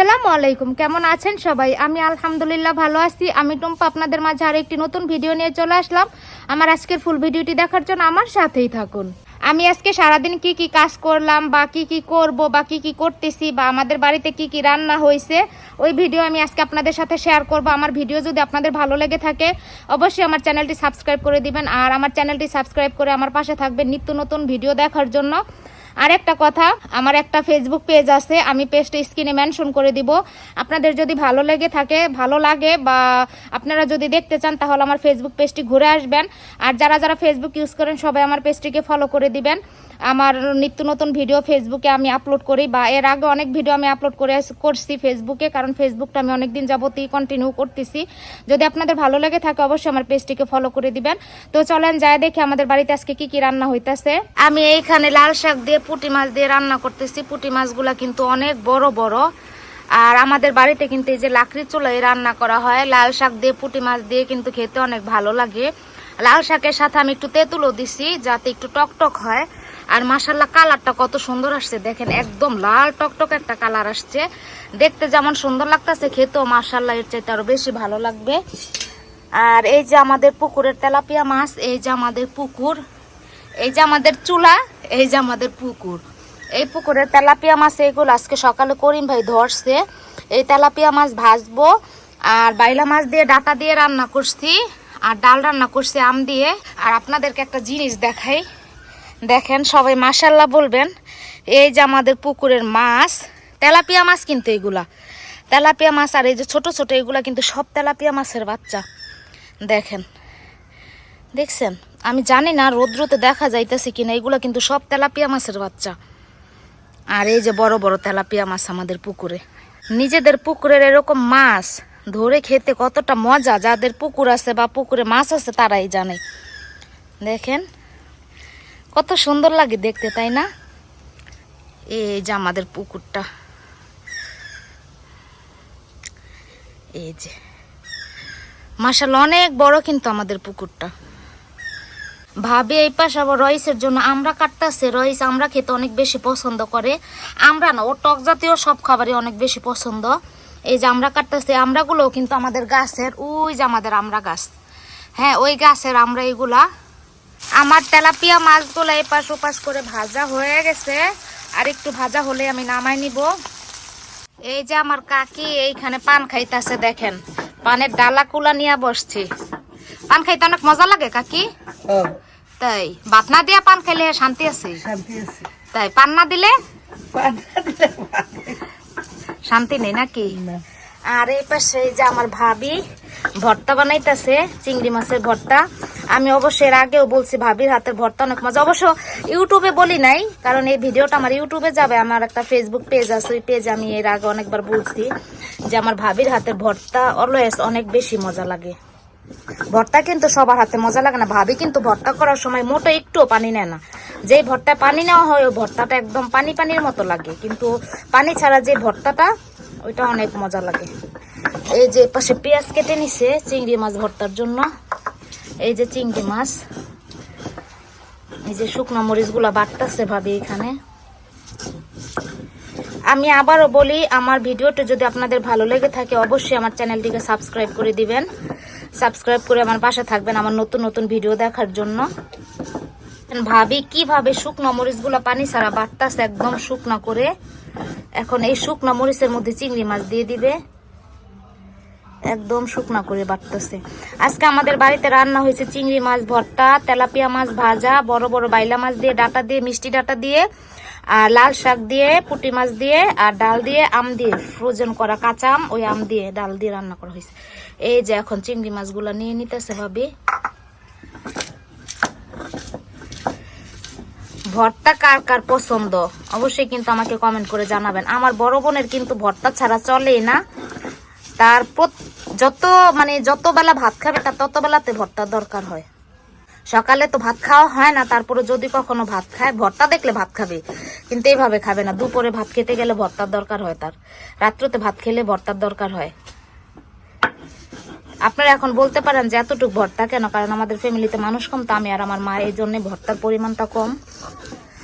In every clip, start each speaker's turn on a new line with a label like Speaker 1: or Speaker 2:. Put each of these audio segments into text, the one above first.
Speaker 1: আসসালামু আলাইকুম। কেমন আছেন সবাই? আমি আলহামদুলিল্লাহ ভালো আছি। আমি টুম্পা, আপনাদের মাঝে আর একটি নতুন ভিডিও নিয়ে চলে আসলাম। আমার আজকের ফুল ভিডিওটি দেখার জন্য আমার সাথেই থাকুন। আমি আজকে সারাদিন কি কি কাজ করলাম বা কি কি করব বা কি কি করতেছি বা আমাদের বাড়িতে কি কি রান্না হয়েছে, ওই ভিডিও আমি আজকে আপনাদের সাথে শেয়ার করব। আমার ভিডিও যদি আপনাদের ভালো লেগে থাকে, অবশ্যই আমার চ্যানেলটি সাবস্ক্রাইব করে দিবেন। আর আমার চ্যানেলটি সাবস্ক্রাইব করে আমার পাশে থাকবেন নিত্য নতুন ভিডিও দেখার জন্য। আর একটা কথা, আমার একটা ফেসবুক পেজ আছে, আমি পেজটা স্ক্রিনে মেনশন করে দিব। আপনাদের যদি ভালো লেগে থাকে, ভালো লাগে বা আপনারা যদি দেখতে চান, তাহলে আমার ফেসবুক পেজটি ঘুরে আসবেন। আর যারা যারা ফেসবুক ইউজ করেন, সবাই আমার পেজটিকে ফলো করে দিবেন। আমার নিত্য নতুন ভিডিও ফেসবুকে আমি আপলোড করি, বা এর আগে অনেক ভিডিও আমি আপলোড করে করছি ফেসবুকে কারণ ফেসবুকটা আমি অনেক দিন যাবতই কন্টিনিউ করতেছি। যদি আপনাদের ভালো লেগে থাকে, অবশ্যই আমার পেজটিকে ফলো করে দিবেন। তো চলেন যায় দেখে আমাদের বাড়িতে আজকে কি কি রান্না হইতেছে। আমি এইখানে লাল শাক দিয়ে পুঁটি মাছ দিয়ে রান্না করতেছি। পুঁটি মাছগুলা কিন্তু অনেক বড় বড়। আর আমাদের বাড়িতে কিন্তু এই যে লাকড়ি চুলায় রান্না করা হয়, লাল শাক দিয়ে পুঁটি মাছ দিয়ে কিন্তু খেতে অনেক ভালো লাগে। লাল শাকের সাথে আমি একটু তেঁতুলও দিছি, যাতে একটু টক টক হয়। আর মাসাল্লাহ কালারটা কত সুন্দর আসছে, দেখেন একদম লাল টকটক একটা কালার আসছে। দেখতে যেমন সুন্দর লাগতেছে, খেতেও মাসাল্লাহ এর চাইতে আরও বেশি ভালো লাগবে। আর এই যে আমাদের পুকুরের তেলাপিয়া মাছ, এই যে আমাদের পুকুর এই যে আমাদের চুলা, এই যে আমাদের পুকুর। এই পুকুরের তেলাপিয়া মাছ এইগুলো আজকে সকালে করিম ভাই ধরছে। এই তেলাপিয়া মাছ ভাজবো আর বাইলা মাছ দিয়ে ডাটা দিয়ে রান্না করছি আর ডাল রান্না করছি আম দিয়ে। আর আপনাদেরকে একটা জিনিস দেখাই। দেখেন, সবাই মাসাল্লাহ বলবেন, এই যে আমাদের পুকুরের মাছ, তেলাপিয়া মাছ কিন্তু এগুলা তেলাপিয়া মাছ আর এই যে ছোট ছোট এগুলা কিন্তু সব তেলাপিয়া মাছের বাচ্চা। দেখেন, দেখছেন? আমি জানি না, রৌদ্রতে দেখা যাইতেছে কিনা, এগুলো কিন্তু সব তেলাপিয়া মাছের বাচ্চা। আর এই যে বড় বড় তেলাপিয়া মাছ আমাদের পুকুরে। নিজেদের পুকুরের এরকম মাছ ধরে খেতে কতটা মজা, যাদের পুকুর আছে বা পুকুরে মাছ আছে তারাই জানে। দেখেন, কত সুন্দর লাগে দেখতে, তাই না? এই যে আমাদের পুকুরটা। এই যে। মাসাল অনেক বড় কিন্তু আমাদের পুকুরটা। ভাবে এই পাশে আবার রয়েসের জন্য আমরা কাটতেছে রয়েস আমরা খেতে অনেক বেশি পছন্দ করে। আমরা না ও টক জাতীয় সব খাবারই অনেক বেশি পছন্দ। এই যে আমরা কাটতেছে, আমরাগুলোও কিন্তু আমাদের গাছের, ওই যে আমাদের আমরা গাছ। হ্যাঁ ওই গাছের আমরা এগুলা। আমার তেলাপিয়া মাছগুলো এপাশ ওপাশ করে ভাজা হয়ে গেছে। আর একটু ভাজা হলে আমি নামাই নিব। এই যে আমার কাকি এইখানে পান খাইতেছে, দেখেন। পানের ডালা কুলা নিয়ে বসছি। পান খাইতে অনেক মজা লাগে কাকি? তাই ভাত না দিয়া পান খাইলে শান্তি আছে? তাই পান না দিলে? শান্তি নেই নাকি? আর এই পাশে এই যে আমার ভাবি ভর্তা বানাইতেছে চিংড়ি মাছের ভর্তা। আমি অবশ্যই এর আগেও বলছি ভাবির হাতের ভর্তা অনেক মজা। অবশ্য ইউটিউবে বলি নাই কারণ এই ভিডিওটা আমার ইউটিউবে যাবে আমার একটা ফেসবুক পেজ আছে ওই পেজ আমি এর আগে অনেকবার বলছি যে আমার ভাবির হাতের ভর্তা অলওয়েজ অনেক বেশি মজা লাগে। ভর্তা কিন্তু সবার হাতে মজা লাগে না। ভাবি কিন্তু ভর্তা করার সময় মোটো একটুও পানি নেয় না। যেই ভর্তায় পানি নেওয়া হয়, ওই ভর্তাটা একদম পানি পানির মতো লাগে। কিন্তু পানি ছাড়া যে ভর্তাটা, ওইটা অনেক মজা লাগে। এই যে পাশে পেঁয়াজ কেটে নিছে চিংড়ি মাছ ভর্তার জন্য। এই যে চিংড়ি মাছ। এই যে শুকনো মরিচগুলা বাটতেছে ভাবি এখানে। আমি আবারও বলি, আমার ভিডিওটা যদি আপনাদের ভালো লেগে থাকে, অবশ্যই আমার চ্যানেলটিকে সাবস্ক্রাইব করে দিবেন। সাবস্ক্রাইব করে আমার পাশে থাকবেন আমার নতুন নতুন ভিডিও দেখার জন্য। ভাবি কীভাবে শুকনো মরিচগুলো পানি ছাড়া বাটতাছে একদম শুকনো করে, এখন এই শুকনো মরিচের মধ্যে চিংড়ি মাছ দিয়ে দিবে। একদম শুকনা করে বাটতেছে আজকে আমাদের বাড়িতে রান্না হয়েছে চিংড়ি মাছ ভর্তা, তেলাপিয়া মাছ ভাজা, বড় বড় বাইলা মাছ দিয়ে, ডাটা দিয়ে, মিষ্টি ডাটা দিয়ে, আর লাল শাক দিয়ে, পুঁটি মাছ দিয়ে, আর ডাল দিয়ে, আম দিয়ে, ফ্রোজেন করা কাঁচা আম, ওই আম দিয়ে ডাল দিয়ে রান্না করা হয়েছে। এই যে এখন চিংড়ি মাছগুলো নিয়ে নিতেছে ভাবি। ভর্তা কার কার পছন্দ? অবশ্যই কিন্তু আমাকে কমেন্ট করে জানাবেন। আমার বড় বোনের কিন্তু ভর্তা ছাড়া চলেই না। তার যত মানে যত বেলা ভাত খাবে তার তত বেলাতে ভর্তার দরকার হয়। সকালে তো ভাত খাওয়া হয় না, তারপরে যদি কখনো ভাত খায়, ভর্তা দেখলে ভাত খাবে। কিন্তু এইভাবে খাবে না। দুপুরে ভাত খেতে গেলে ভর্তার দরকার হয় তার। রাত্রতে ভাত খেলে ভর্তার দরকার হয়। আপনারা এখন বলতে পারেন যে এতটুকু ভর্তা কেন? কারণ আমাদের ফ্যামিলিতে মানুষ কম তো আমি আর আমার মা এই জন্য ভর্তার পরিমাণটা কম।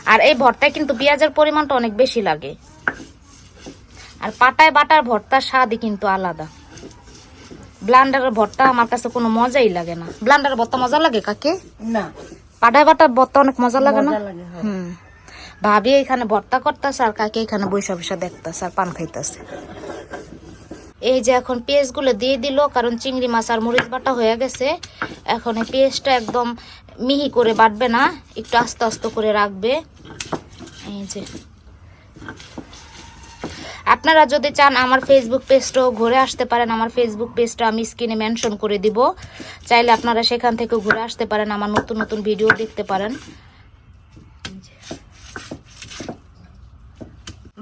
Speaker 1: আর এই ভর্তায় কিন্তু পেঁয়াজের পরিমাণটা অনেক বেশি লাগে। আর পাটায় বাটার ভর্তার স্বাদই কিন্তু আলাদা। ব্লান্ডারের ভর্তা আমার কাছে কোনো মজাই লাগে না। ব্লান্ডারের ভর্তা মজা লাগে কাকে?
Speaker 2: না।
Speaker 1: পাটায় বাটার ভর্তা অনেক মজা লাগে না। হুম। ভাবি এখানে ভর্তা করতেছে আর কাকে এখানে বৈশা বৈশা দেখতেছে আর পান খাইতেছে। এই যে এখন পেঁয়াজগুলো দিয়ে দিল, কারণ চিংড়ি মাছ আর মরিচ বাটা হয়ে গেছে। এখন এই পেঁয়াজটা একদম মিহি করে বাটবে না, একটু আস্তে আস্তে করে রাখবে। এই যে। আপনারা যদি চান আমার ফেসবুক পেজটাও ঘুরে আসতে পারেন, আমার ফেসবুক পেজটা আমি স্ক্রিনে মেনশন করে দিব। চাইলে আপনারা সেখান থেকে ঘুরে আসতে পারেন, আমার নতুন নতুন ভিডিও দেখতে পারেন।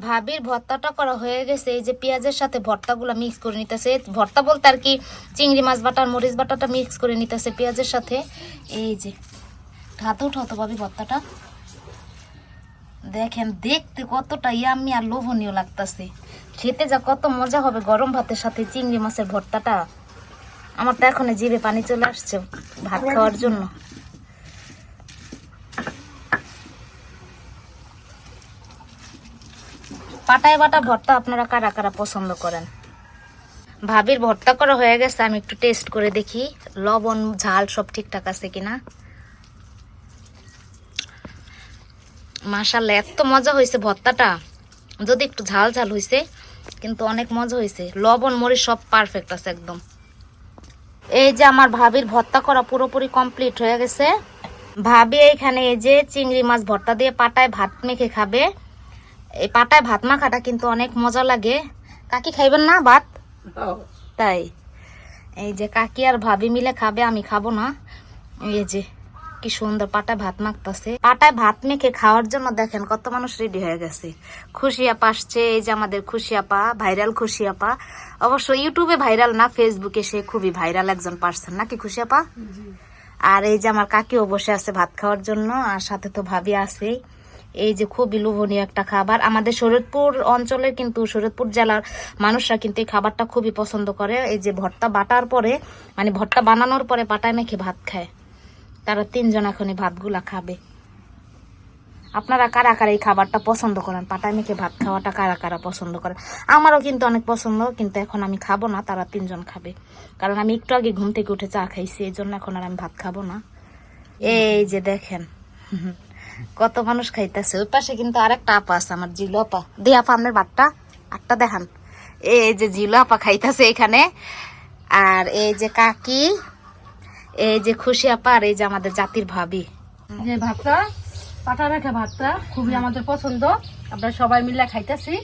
Speaker 1: ভাবির ভর্তাটা করা হয়ে গেছে, এই যে পেঁয়াজের সাথে ভর্তাগুলো মিক্স করে নিতেছে। ভর্তা বলতে আর কি চিংড়ি মাছ বাটা আর মরিচ বাটাটা মিক্স করে নিতেছে পেঁয়াজের সাথে। এই যে হাতে উঠাও তো ভাবি ভর্তাটা। দেখেন দেখতে কতটা ইয়ামি আর লোভনীয় লাগতাছে। খেতে যা কত মজা হবে গরম ভাতের সাথে চিংড়ি মাছের ভর্তাটা। আমার তো এখন জিভে পানি চলে আসছে ভাত খাওয়ার জন্য। পাটায় বাটা ভর্তা আপনারা কারা কারা পছন্দ করেন? ভাবির ভর্তা করা হয়ে গেছে, আমি একটু টেস্ট করে দেখি, লবণ, ঝাল সব ঠিকঠাক আছে কিনা। মাশাল্লাহ এত মজা হয়েছে ভর্তাটা। যদি একটু ঝাল ঝাল হয়েছে কিন্তু অনেক মজা হয়েছে লবণ, মরিচ সব পারফেক্ট আছে একদম। এই যে আমার ভাবির ভর্তা করা পুরোপুরি কমপ্লিট হয়ে গেছে। ভাবি এইখানে এই যে চিংড়ি মাছ ভর্তা দিয়ে পাটায় ভাত মেখে খাবে। এই পাটায় ভাত মাখাটা কিন্তু অনেক মজা লাগে। কাকি খাইবেন না ভাত? তাই। এই যে কাকি আর ভাবি মিলে খাবে আমি খাব না। এই যে কি সুন্দর পাটায় ভাত মাখতেছে। পাটায় ভাত মেখে খাওয়ার জন্য দেখেন কত মানুষ রেডি হয়ে গেছে। খুশি আপা আসছে এই যে আমাদের খুশি আপা ভাইরাল খুশি আপা অবশ্য ইউটিউবে ভাইরাল না ফেসবুকে সে খুবই ভাইরাল একজন পার্সন নাকি খুশি আপা আর এই যে আমার কাকিও বসে আছে ভাত খাওয়ার জন্য আর সাথে তো ভাবি আছেই। এই যে খুবই লোভনীয় একটা খাবার। আমাদের শরৎপুর অঞ্চলের কিন্তু শরৎপুর জেলার মানুষরা কিন্তু এই খাবারটা খুবই পছন্দ করে। এই যে ভর্তা বাটার পরে মানে ভর্তা বানানোর পরে পাটায় মেখে ভাত খায়। তারা তিনজন এখন এই ভাতগুলা খাবে। আপনারা কারা কারা এই খাবারটা পছন্দ করেন? পাটায় মেখে ভাত খাওয়াটা কারা কারা পছন্দ করেন? আমারও কিন্তু অনেক পছন্দ, কিন্তু এখন আমি খাব না, তারা তিনজন খাবে। কারণ আমি একটু আগে ঘুম থেকে উঠে চা খাইছি এই জন্য এখন আর আমি ভাত খাব না। এই যে দেখেন। কত মানুষ খাইতেছে। ওই পাশে কিন্তু আরেকটা আপা আছে আমার জিলো আপা। দে আপা আপনার ভাতটা আটটা দেখান। এই যে জিলো আপা খাইতেছে এখানে। আর এই যে কাকি এই যে খুশি আপা আর এই যে আমাদের জাতির ভাবি।
Speaker 2: যে ভাতটা পাটা রেখে ভাতটা খুবই আমাদের পছন্দ। আমরা সবাই মিলে খাইতেছি।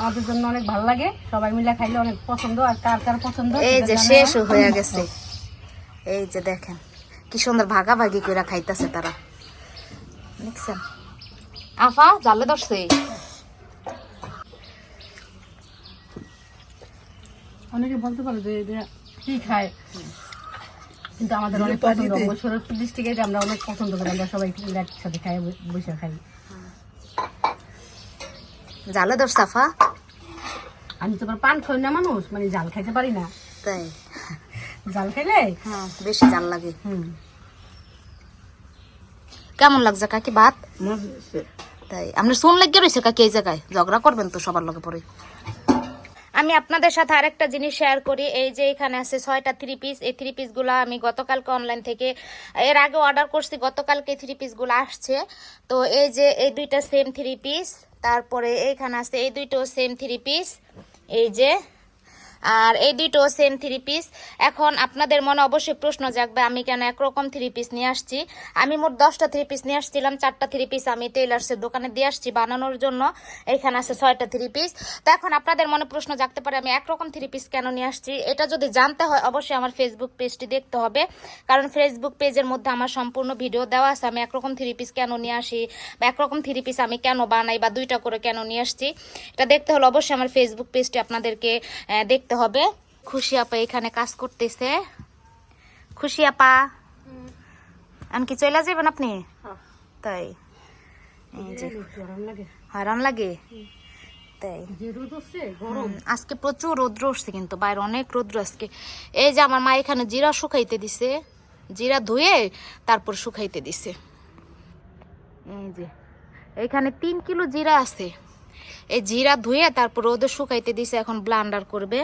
Speaker 2: আমাদের জন্য অনেক ভালো লাগে। সবাই মিলে খাইলে অনেক পছন্দ। আর কার কার পছন্দ
Speaker 1: এই যে। শেষ হয়ে গেছে। এই যে দেখেন কি সুন্দর ভাগাভাগি করে খাইতেছে তারা। দেখছেন আফা জালে ধরছে
Speaker 2: অনেকে বলতে পারে যে এটা কি খায়। কিন্তু আমাদের অনেক পছন্দ। শরীরপুর ডিস্ট্রিক্টে আমরা অনেক পছন্দ করি। আমরা সবাই একসাথে খাই বসে খাই।
Speaker 1: জালে ধরছে আফা।
Speaker 2: আমি তো পান খাই না মানুষ মানে জাল খাইতে পারি না।
Speaker 1: তাই।
Speaker 2: জাল খাইলে?
Speaker 1: হ্যাঁ বেশি জাল লাগে।
Speaker 2: হুম।
Speaker 1: কেমন লাগছে কাকি ভাত? তাই আপনার শুন লাগিয়ে রয়েছে কাকি এই জায়গায়? ঝগড়া করবেন তো সবার লগে পরে। আমি আপনাদের সাথে আরেকটা জিনিস শেয়ার করি এই যে এখানে আছে ছয়টা থ্রি পিস এই থ্রি পিসগুলো আমি গতকালকে অনলাইন থেকে এর আগে অর্ডার করছি গতকালকে থ্রি পিসগুলো আসছে। তো এই যে এই দুইটা সেম থ্রি পিস তারপরে এইখানে আছে এই দুইটাও সেম থ্রি পিস এই যে আর এই দুটো সেম থ্রি পিস এখন আপনাদের মনে অবশ্যই প্রশ্ন জাগবে আমি কেন একরকম থ্রি পিস নিয়ে আসছি? আমি মোট দশটা থ্রি পিস নিয়ে আসছিলাম চারটা থ্রি পিস আমি টেলার্সের দোকানে দিয়ে আসছি বানানোর জন্য। এখানে আছে ছয়টা থ্রি পিস তো এখন আপনাদের মনে প্রশ্ন জাগতে পারে আমি একরকম থ্রি পিস কেন নিয়ে আসছি? এটা যদি জানতে হয় অবশ্যই আমার ফেসবুক পেজটি দেখতে হবে। কারণ ফেসবুক পেজের মধ্যে আমার সম্পূর্ণ ভিডিও দেওয়া আছে আমি একরকম থ্রি পিস কেন নিয়ে আসি? বা একরকম থ্রি পিস আমি কেন বানাই? বা দুইটা করে কেন নিয়ে আসছি? এটা দেখতে হলে অবশ্যই আমার ফেসবুক পেজটি আপনাদেরকে আহ, দেখতে হবে। খুশি আপা এখানে কাজ করতেছে। খুশি আপা। এমনকি চলে যাবেন আপনি? তাই। এই
Speaker 2: লাগে।
Speaker 1: তাই। আজকে প্রচুর রৌদ্র উঠছে কিন্তু, বাইরে অনেক রৌদ্র আজকে। এই যে আমার মা এখানে জিরা শুকাইতে দিছে। জিরা ধুয়ে তারপর শুকাইতে দিছে। এই যে। এখানে তিন কিলো জিরা আছে। এই জিরা ধুয়ে তারপর রোদে শুকাইতে দিছে, এখন ব্লান্ডার করবে।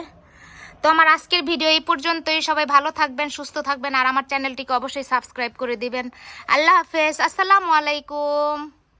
Speaker 1: তো আমার আজকের ভিডিও এই পর্যন্তই। সবাই ভালো থাকবেন, সুস্থ থাকবেন, আর আমার চ্যানেলটিকে অবশ্যই সাবস্ক্রাইব করে দিবেন। আল্লাহ হাফেজ, আসসালামু আলাইকুম।